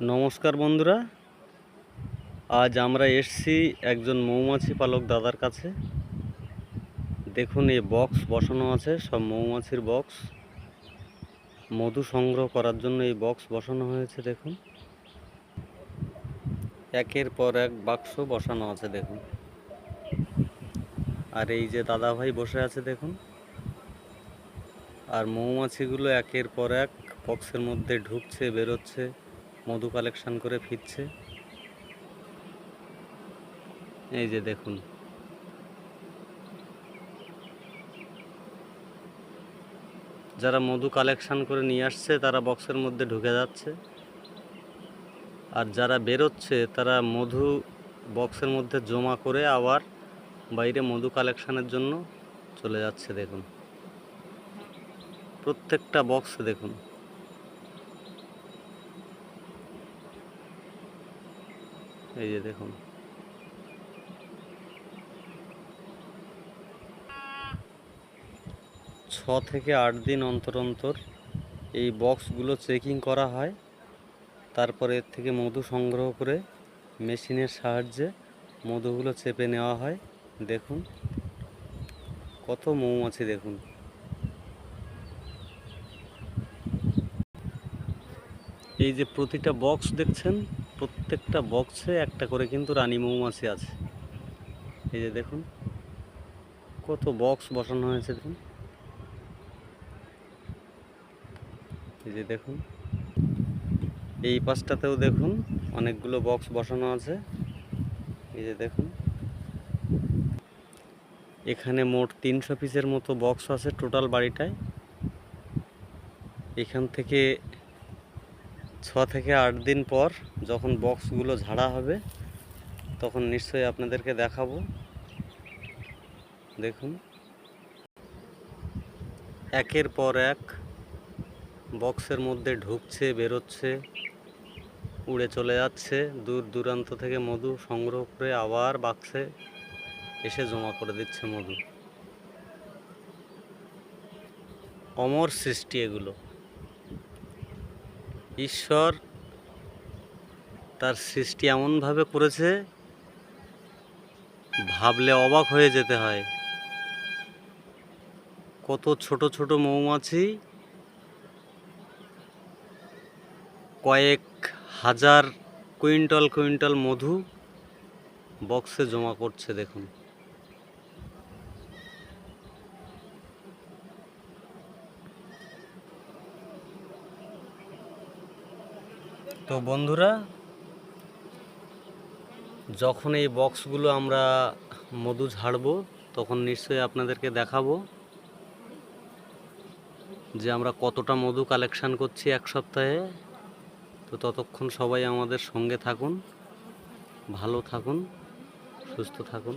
নমস্কার বন্ধুরা। আজ আমরা এসছি একজন মৌমাছি পালক দাদার কাছে। দেখুন, এই বক্স বসানো আছে, সব মৌমাছির বক্স মধু সংগ্রহ করার জন্য এই বক্স বসানো হয়েছে, দেখুন। একের পর এক বাক্স বসানো আছে, দেখুন। আর এই যে দাদা ভাই বসে আছে, দেখুন। আর মৌমাছিগুলো একের পর এক বক্সের মধ্যে ঢুকছে, বেরোচ্ছে। মধু কালেকশন করে ফিরছে। এই যে দেখুন। যারা মধু কালেকশন করে নিয়ে আসছে, তারা বক্সের মধ্যে ঢুকে যাচ্ছে। আর যারা বেরোচ্ছে, তারা মধু বক্সের মধ্যে জমা করে আবার বাইরে মধু কালেকশনের জন্য চলে যাচ্ছে, দেখুন। প্রত্যেকটা বক্স দেখুন। এই যে দেখুন। ছ থেকে আট দিন অন্তর অন্তর এই বক্সগুলো চেকিং করা হয়। তারপরে এর থেকে মধু সংগ্রহ করে মেশিনের সাহায্যে মধুগুলো চেপে নেওয়া হয়। দেখুন, কত মৌমাছি দেখুন। এই যে প্রতিটা বক্স দেখছেন প্রত্যেকটা বক্সে একটা করে কিন্তু রানী মৌমাছি আছে। এই যে দেখুন, কত বক্স বসানো হয়েছে দেখুন। এই যে দেখুন, এই পাশটাতেও দেখুন অনেকগুলো বক্স বসানো আছে। এই যে দেখুন, এখানে মোট তিনশো পিসের মতো বক্স আছে টোটাল বাড়িটায়। এখান থেকে ছ থেকে আট দিন পর যখন বক্সগুলো ঝাড়া হবে, তখন নিশ্চয়ই আপনাদেরকে দেখাবো। দেখুন। একের পর এক বক্সের মধ্যে ঢুকছে, বেরোচ্ছে, উড়ে চলে যাচ্ছে। দূর দূরান্ত থেকে মধু সংগ্রহ করে আবার বাক্সে এসে জমা করে দিচ্ছে মধু। অমর সৃষ্টি এগুলো। ঈশ্বর তার সৃষ্টি এমনভাবে করেছে, ভাবলে অবাক হয়ে যেতে হয়। কত ছোট ছোট মৌমাছি, কয়েক হাজার কুইন্টাল কুইন্টাল মধু বক্সে জমা করছে, দেখুন। তো বন্ধুরা, যখন এই বক্সগুলো আমরা মধু ঝাড়বো, তখন নিশ্চয়ই আপনাদেরকে দেখাবো যে আমরা কতটা মধু কালেকশান করছি এক সপ্তাহে। তো ততক্ষণ সবাই আমাদের সঙ্গে থাকুন, ভালো থাকুন, সুস্থ থাকুন।